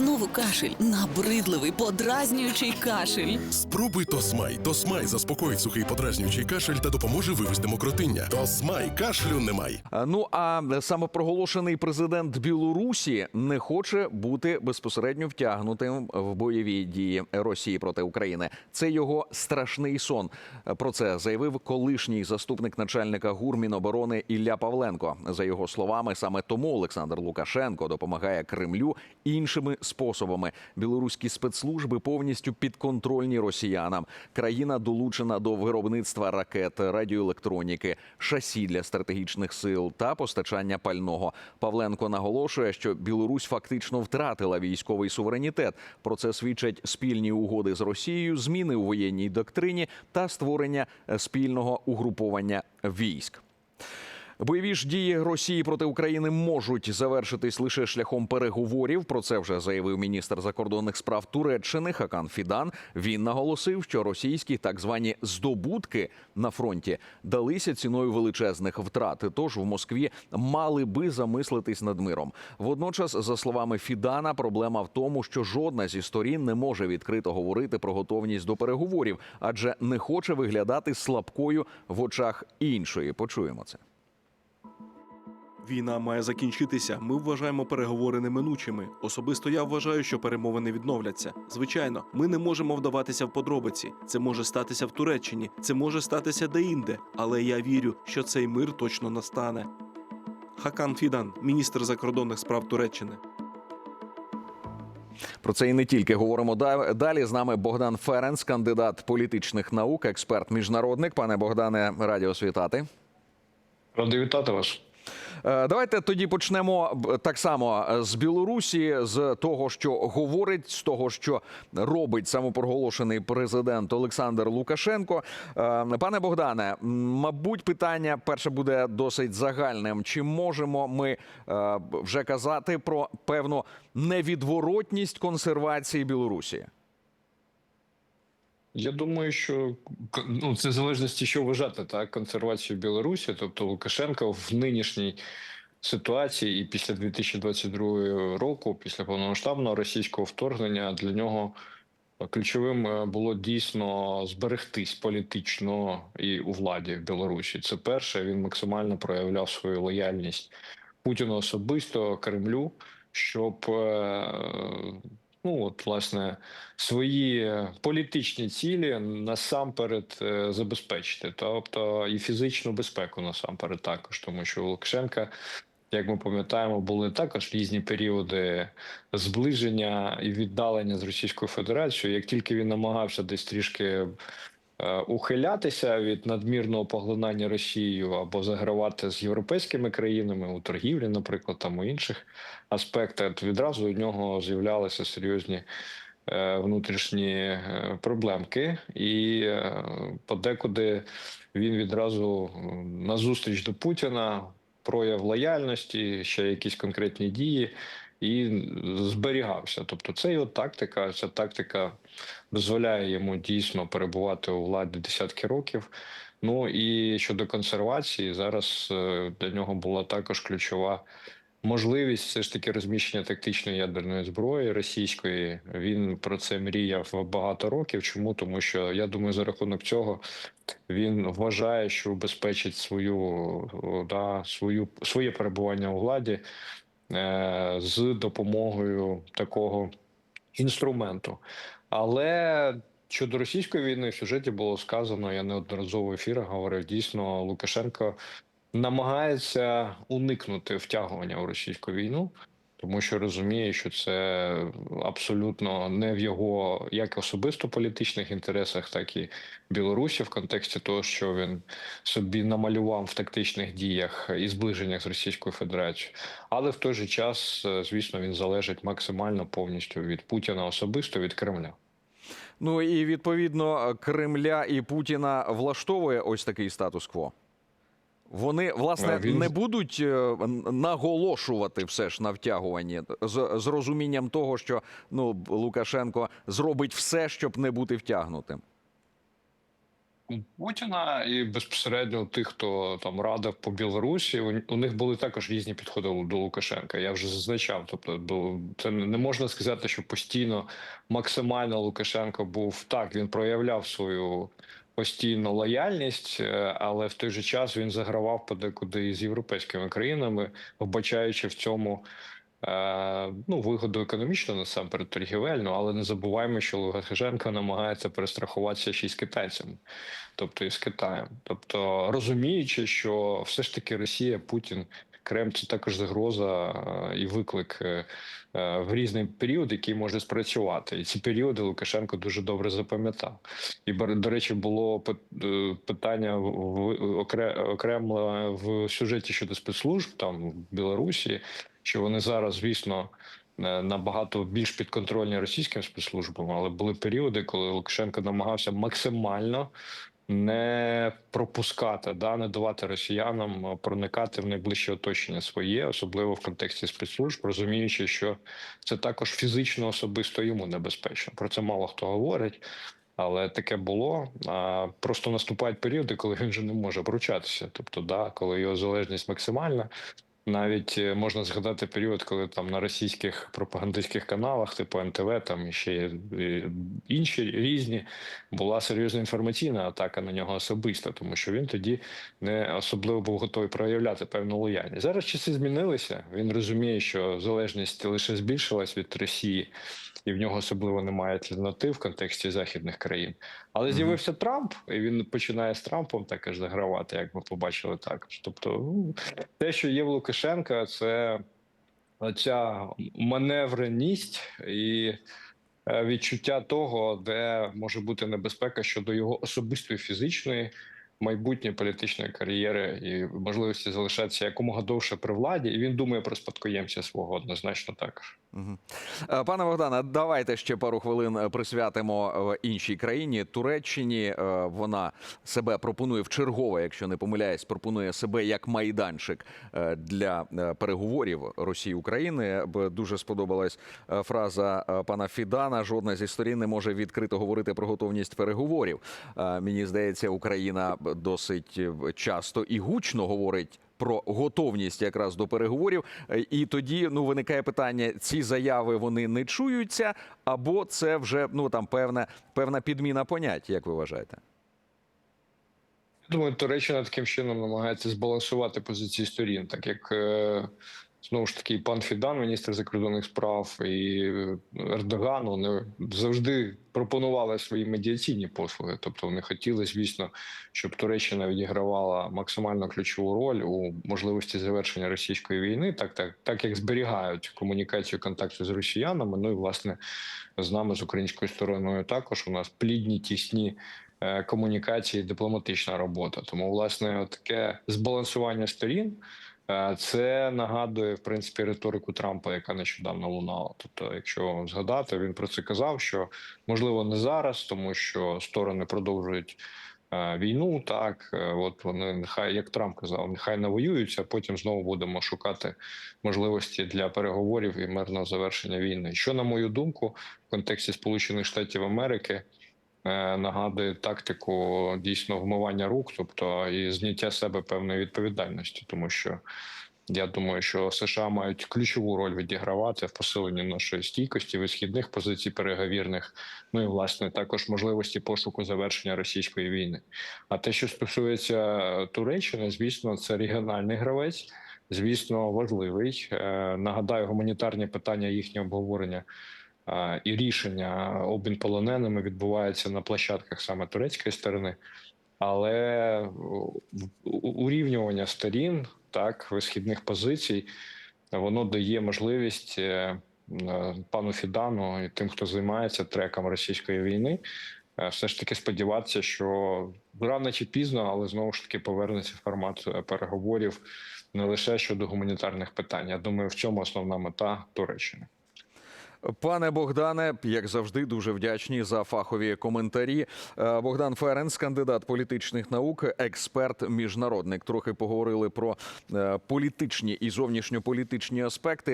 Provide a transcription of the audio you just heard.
Знову кашель, набридливий, подразнюючий кашель. Спробуй Тосмай. Тосмай заспокоїть сухий подразнюючий кашель та допоможе вивести мокротиння. Тосмай кашлю немає. Ну а самопроголошений президент Білорусі не хоче бути безпосередньо втягнутим в бойові дії Росії проти України. Це його страшний сон. Про це заявив колишній заступник начальника ГУР Міноборони Ілля Павленко. За його словами, саме тому Олександр Лукашенко допомагає Кремлю іншими способами. Білоруські спецслужби повністю підконтрольні росіянам. Країна долучена до виробництва ракет, радіоелектроніки, шасі для стратегічних сил та постачання пального. Павленко наголошує, що Білорусь фактично втратила військовий суверенітет. Про це свідчать спільні угоди з Росією, зміни у воєнній доктрині та створення спільного угруповання військ. Бойові ж дії Росії проти України можуть завершитись лише шляхом переговорів. Про це вже заявив міністр закордонних справ Туреччини Хакан Фідан. Він наголосив, що російські так звані здобутки на фронті далися ціною величезних втрат. Тож в Москві мали би замислитись над миром. Водночас, за словами Фідана, проблема в тому, що жодна зі сторін не може відкрито говорити про готовність до переговорів, адже не хоче виглядати слабкою в очах іншої. Почуємо це. Війна має закінчитися. Ми вважаємо переговори неминучими. Особисто я вважаю, що перемовини відновляться. Звичайно, ми не можемо вдаватися в подробиці. Це може статися в Туреччині, це може статися деінде, але я вірю, що цей мир точно настане. Хакан Фідан, міністр закордонних справ Туреччини. Про це і не тільки говоримо далі. З нами Богдан Ференц, кандидат політичних наук, експерт міжнародник. Пане Богдане, раді вас вітати. Радий вітати вас. Е, Давайте тоді почнемо так само е, з Білорусі, з того, що говорить, з того, що робить самопроголошений президент Олександр Лукашенко. Е, Пане Богдане, мабуть, питання перше буде досить загальним. Чи можемо ми е, вже казати про певну невідворотність консервації Білорусі? Я думаю, що ну це в залежності, що вважати так консервацію Білорусі, тобто Лукашенко в нинішній ситуації і після 2022 року, після повномасштабного російського вторгнення, для нього ключовим е, було дійсно зберегтись політично і у владі в Білорусі. Це перше. Він максимально проявляв свою лояльність Путіну особисто Кремлю, щоб е, ну от власне свої політичні цілі насамперед е, забезпечити, тобто і фізичну безпеку насамперед також, тому що у Лукашенка. Як ми пам'ятаємо, були також різні періоди зближення і віддалення з Російською Федерацією. Як тільки він намагався десь трішки е, ухилятися від надмірного поглинання Росією або загравати з європейськими країнами у торгівлі, наприклад, там у інших аспектах, відразу у нього з'являлися серйозні е, внутрішні е, проблемки, і е, подекуди він відразу е, на зустріч до Путіна прояв лояльності, ще якісь конкретні дії. І зберігався. Тобто, це його тактика. Ця тактика дозволяє йому дійсно перебувати у владі десятки років. Ну і щодо консервації, зараз е, для нього була також ключова можливість все ж таки розміщення тактичної ядерної зброї російської. Він про це мріяв багато років. Чому? Тому що я думаю, за рахунок цього він вважає, що убезпечить свою да, свою своє перебування у владі е, з допомогою такого інструменту. Але щодо російської війни в сюжеті було сказано, я неодноразово в ефірах говорив, дійсно Лукашенко намагається уникнути втягування у російську війну, тому що розуміє, що це абсолютно не в його як особисто політичних інтересах, так і Білорусі в контексті того, що він собі намалював в тактичних діях і зближеннях з Російською Федерацією. Але в той же час, е, звісно, він залежить максимально повністю від Путіна особисто від Кремля. Ну і відповідно Кремля і Путіна влаштовує ось такий статус-кво. Вони власне він- не будуть е, наголошувати все ж на втягуванні з, з розумінням того, що ну Лукашенко зробить все, щоб не бути втягнутим. у Путіна і безпосередньо тих, хто там радив по Білорусі, у, них були також різні підходи до Лукашенка. Я вже зазначав. Тобто, це не не можна сказати, що постійно максимально Лукашенко був так. Він проявляв свою постійну лояльність, е, але в той же час він загравав подекуди із європейськими країнами, вбачаючи в цьому. е, Ну, вигоду економічно насамперед торгівельну, але не забуваємо, що Лукашенко намагається перестрахуватися ще й з китайцями, тобто і з Китаєм. Тобто розуміючи, що все ж таки Росія, Путін, Кремль це також загроза е, і виклик е, е, в різний період, який може спрацювати. І ці періоди Лукашенко дуже добре запам'ятав. І до речі, було пит- питання в- окремо в сюжеті щодо спецслужб там в Білорусі, що вони зараз, звісно. Набагато більш підконтрольні російським спецслужбам, але були періоди, коли Лукашенко намагався максимально не пропускати, да, не давати росіянам е, проникати в найближче оточення своє, особливо в контексті спецслужб, розуміючи, що це також фізично особисто йому небезпечно. Про це мало хто говорить. Але таке було. Просто наступають періоди, коли він вже не може вручатися. Тобто, да, коли його залежність максимальна. Навіть е, можна згадати період, коли там на російських пропагандистських каналах, типу НТВ, там і ще е, інші різні, була серйозна інформаційна атака на нього особисто, тому що він тоді не особливо був готовий проявляти певну лояльність. Зараз часи змінилися. Він розуміє, що залежність лише збільшилась від Росії, і в нього особливо немає альтернатив в контексті західних країн. Але з'явився Трамп, і він починає з Трампом також загравати, як ми побачили також. Тобто, ну, те, що є в Лукашенка, це ця маневреність і е, відчуття того, де може бути небезпека щодо його особистої фізичної. Майбутньої політичної кар'єри і можливості залишатися якомога довше при владі, і він думає про спадкоємця свого однозначно також. Е, Пане Богдане, давайте ще пару хвилин е, присвятимо е, іншій країні Туреччині. Вона себе пропонує в чергове, якщо не помиляюсь, пропонує себе як майданчик для переговорів Росії України. Дуже сподобалась фраза пана Фідана. Жодна зі сторін не може відкрито говорити про готовність переговорів. Мені здається, Україна досить е, часто і гучно говорить про готовність якраз до переговорів. Е, І тоді ну виникає питання: ці заяви вони не чуються, або це вже ну там певна певна підміна понять, як ви вважаєте? Думаю, Туреччина таким чином намагається збалансувати позиції сторін, так як е, знову ж таки пан Фідан, міністр закордонних справ, і е, Ердоган вони завжди пропонували свої медіаційні послуги. Тобто вони хотіли, звісно, щоб Туреччина відігравала максимально ключову роль у можливості завершення російської війни, так так, так як зберігають комунікацію контакту з росіянами. Ну і власне з нами з українською стороною також у нас плідні тісні е, комунікації, дипломатична робота. Тому, власне, таке збалансування сторін. Е, Це нагадує в принципі риторику Трампа, яка нещодавно лунала. Тобто, якщо згадати, він про це казав, що можливо не зараз, тому що сторони продовжують е, війну. Так, е, от вони нехай, як Трамп казав, нехай навоюються, потім знову будемо шукати можливості для переговорів і мирного завершення війни. Що на мою думку, в контексті Сполучених Штатів Америки нагадує тактику дійсно вмивання рук, тобто і зняття себе певної відповідальності, тому що. Я думаю, що США мають ключову роль відігравати в посиленні нашої стійкості, висхідних позицій переговірних, ну і власне також можливості пошуку завершення російської війни. А те, що стосується Туреччини, звісно, це регіональний гравець, звісно, важливий. Е, Нагадаю, гуманітарні питання їхнього обговорення е, і рішення обмін полоненими відбуваються на площадках саме турецької сторони. Але урівнювання сторін, так, висхідних позицій, воно дає можливість е, е, пану Фідану і тим, хто займається треком російської війни, е, все ж таки сподіватися, що рано чи пізно, але знову ж таки повернеться формат переговорів не лише щодо гуманітарних питань. Я думаю, в цьому основна мета Туреччини. Пане Богдане, як завжди, дуже вдячні за фахові коментарі. Е, Богдан Ференс, кандидат політичних наук, експерт, міжнародник. Трохи поговорили про е, політичні і зовнішньополітичні аспекти.